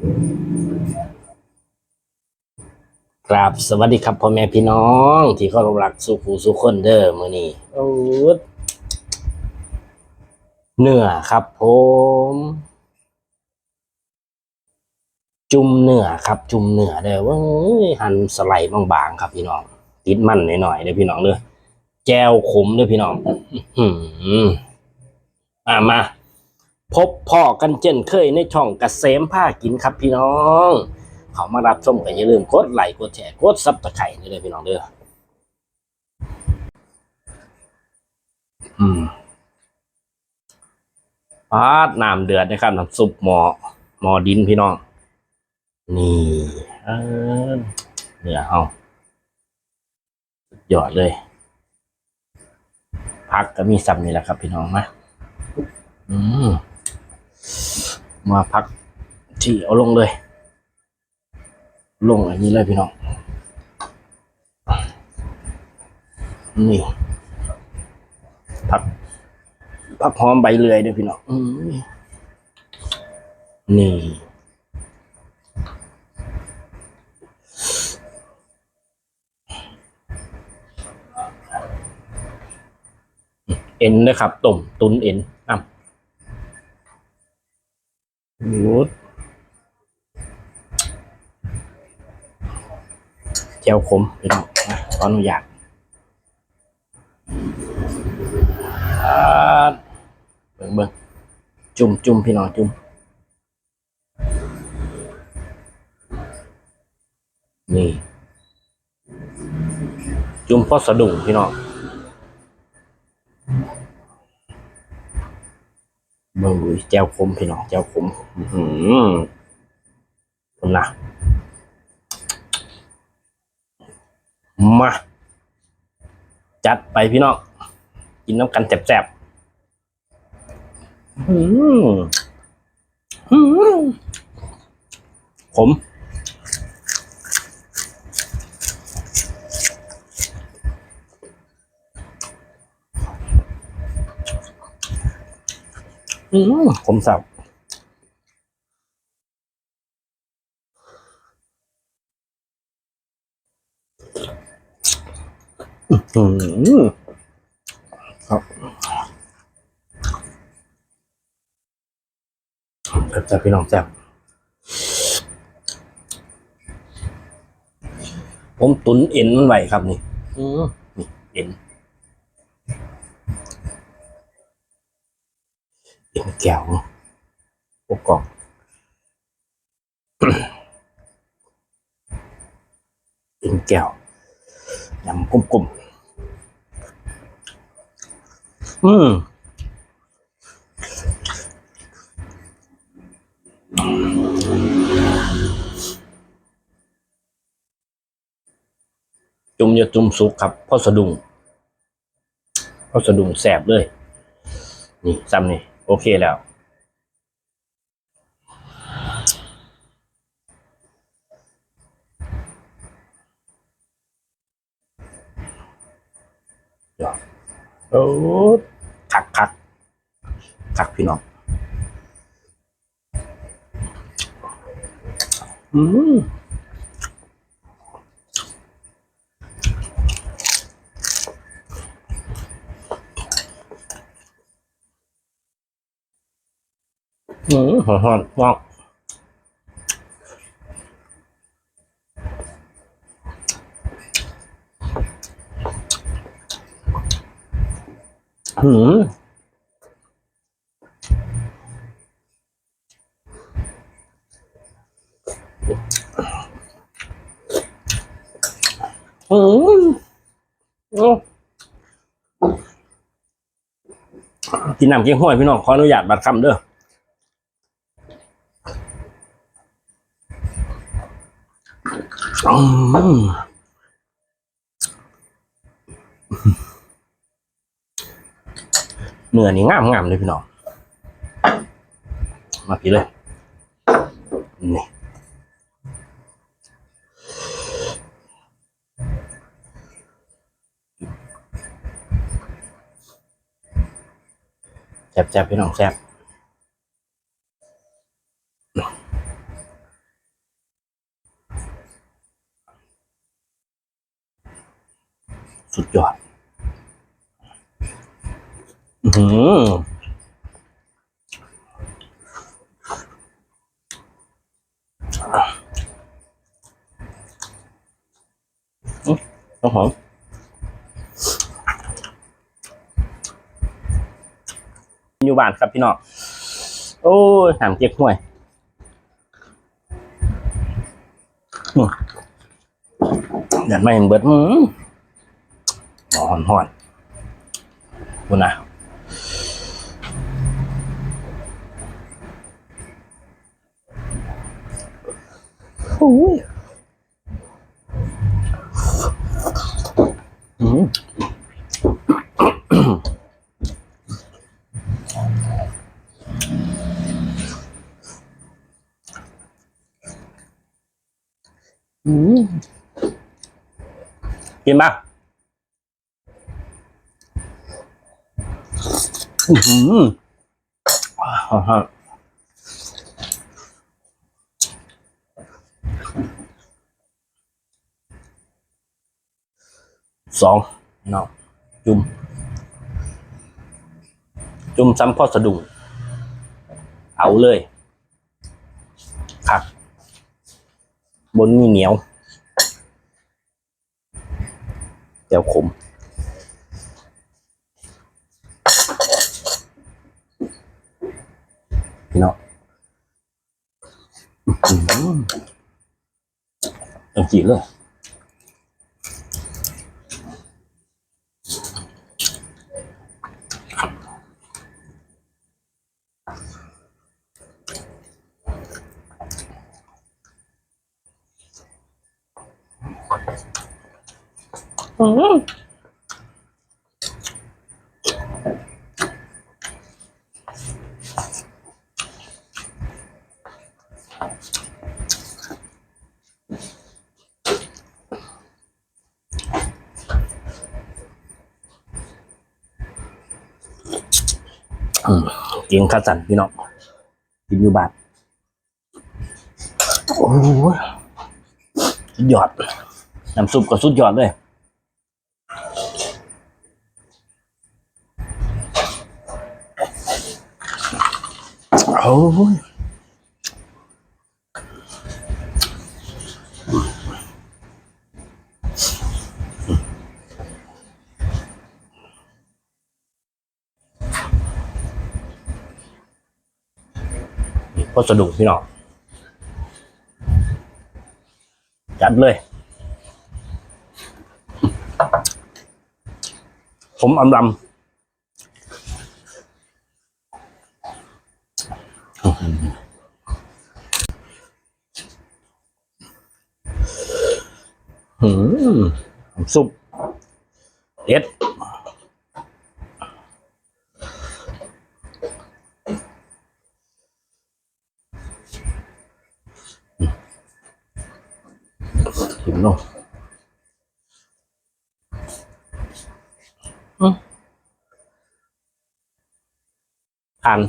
ครับสวัสดีครับพ่อแม่พี่น้อง ที่เคารพรักสุผู้สุคนเด้อมื้อนี้โอ้ยเนื้อครับผม จุ่มเนื้อครับ จุ่มเนื้อเด้อเว่าหั่นสไลด์บางๆครับพี่น้อง ติดมันหน่อยๆเด้อพี่น้องเด้อแจวขมเด้อพี่น้อง อื้อหืออ่ามา พบพ่อกันเจนเคยในช่องกเกษมผ้ากินครับพี่น้อง เขามารับชมกันอย่าลืมกดไลค์กดแชร์กดซับตะไคร้นี่เลยพี่น้องเด้ออืมปาดน้ำเดือดนะครับน้ำซุปหมอหมอดินพี่น้อง นี่เออเนื้อเอาสุดยอดเลยพักก็มีซ้ำนี่แหละครับพี่น้องมาอืม มาพักที่เอาลงเลย ลงอันนี้เลยพี่น้อง นี่ผักผักหอมใบเลื่อยด้วยพี่น้องนี่เอ็นนะครับต้มตุนเอ็นอะ รูดเจียวขมพี่น้องนะขออนุญาตอ่าเบิ่งเบิ่งจุ่มจุ่มพี่น้องจุ่มนี่ จุ่มพอสะดุ้งพี่น้อง เบิ่งดูแจวคมพี่น้องแจวคมอืมคุณนะมา จัดไปพี่น้องกินน้ำกันแสบๆอืมอืมผม อืมขมสับอืมครับแซ่บๆพี่น้องแซ่บผมตุนเอ็นมันไว้ครับนี่ อืมนี่เอ็น เอ็นแก้วพวกกล่องเอ็นแก้วยำกลมๆอืมจุ่มยาจุ่มสุกครับพราะสะดุงพราะสะดุงแสบเลย นี่ซ้ำนี่ โอเคแล้ว โอ้คักคักคักพี่น้อง อืม อืมหอมหอมมากอืมอืมโอ้กินน้ำกี๊ยวห้วยพี่น้องขออนุญาตบัดคำเด้ออืม เนื้อนี่งามงามเลยพี่น้อง มาพี่เลย นี่แซ่บๆพี่น้องแซ่บ สุดยอด อือหืออื้อ น้ำหอมอยู่บ้านครับพี่น้อง โอ้ยหามเก็บห่วยอื้อเดี๋ยวไม่เห็นเบิดหอนหอนคุณนะโอ้ยอืม อืม กินปะอือหืออ่า สองเนาะจุ่มจุ่มซ้ำพ่อสะดุ้งเอาเลยครับบนมีเหนียวเดี๋ยวขมพี่น้องอื้อหือเอาจีเลย เกียงคัดสันพี่น้องกินอยู่บาทโอ้ยสุดยอด น้ำซุปก็สุดยอดเลย โอ้ยนี่พอสะดุ้งพี่น้องจัดเลย ผมอำลำ หืมน้ำซุปเด็ดถึงเนาะอืมทาน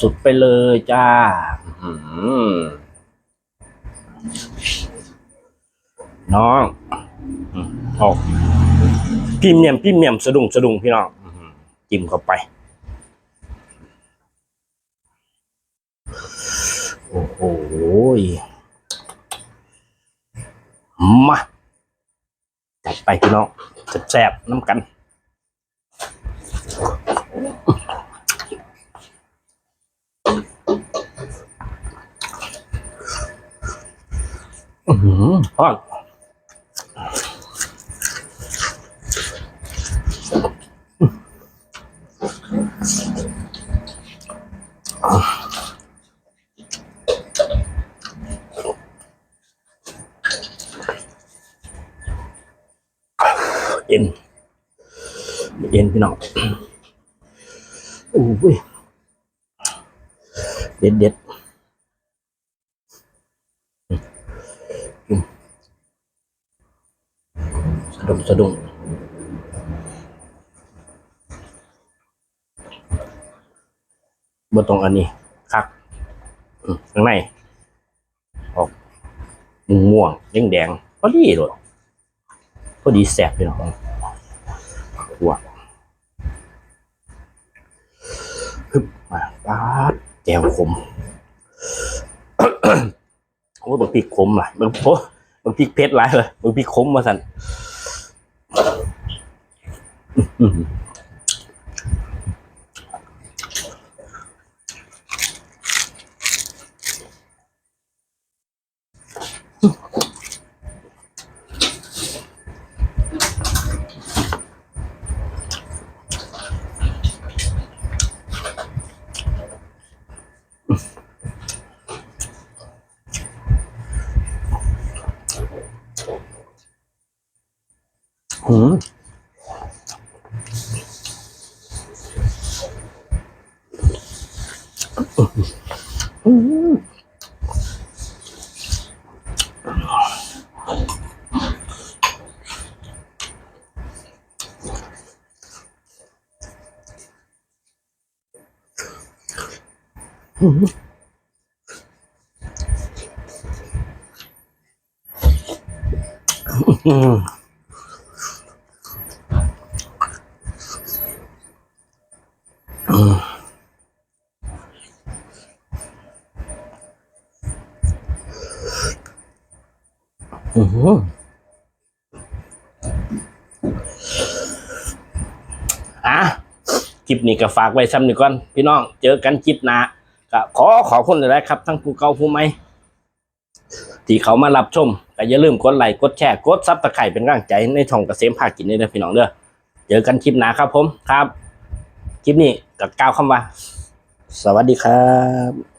สุดๆไปเลยจ้าน้องออกพิมเมียมพิมเมียมสะดุ้งสะดุ้งพี่น้องจิ้มเข้าไป โอ้โหมาจัดไปพี่น้องแซ่บๆน้ำกัน อือหือทอดเอ็นเอ็นพี่น้องโอ้ยเด็ดเด็ด ดุ้งสะดุ้งบนตรงอันนี้คักอืมข้างในม่วงแดงแดงๆพอดีเลยพอดีแสบพี่น้องว้าวฮึบมาปาดแจวขมโอ้ยบางพริกขมหลายบางโอ้บางพริกเผ็ดหลายเลยบางพริกขมมาสั่น อื้อ หืออืมอืมอืม อือหืออะคลิ ปนี้ก็ฝากไว้ซ้ำหนึ่งก่อน พี่น้องเจอกันคลิปหน้าก็ขอขอบคุณเลยนะครับ ทั้งผู้เก่าผู้ใหม่ที่เขามารับชมก็อย่าลืมกดไลค์กดแชร์กดซับตะไคร่เป็นกำลังใจในช่องเกษมภาคกินนี่นะพี่น้องเด้อเจอกันคลิปหน้าครับผมครับ คลิปนี้ก็กล่าวคำว่า สวัสดีครับ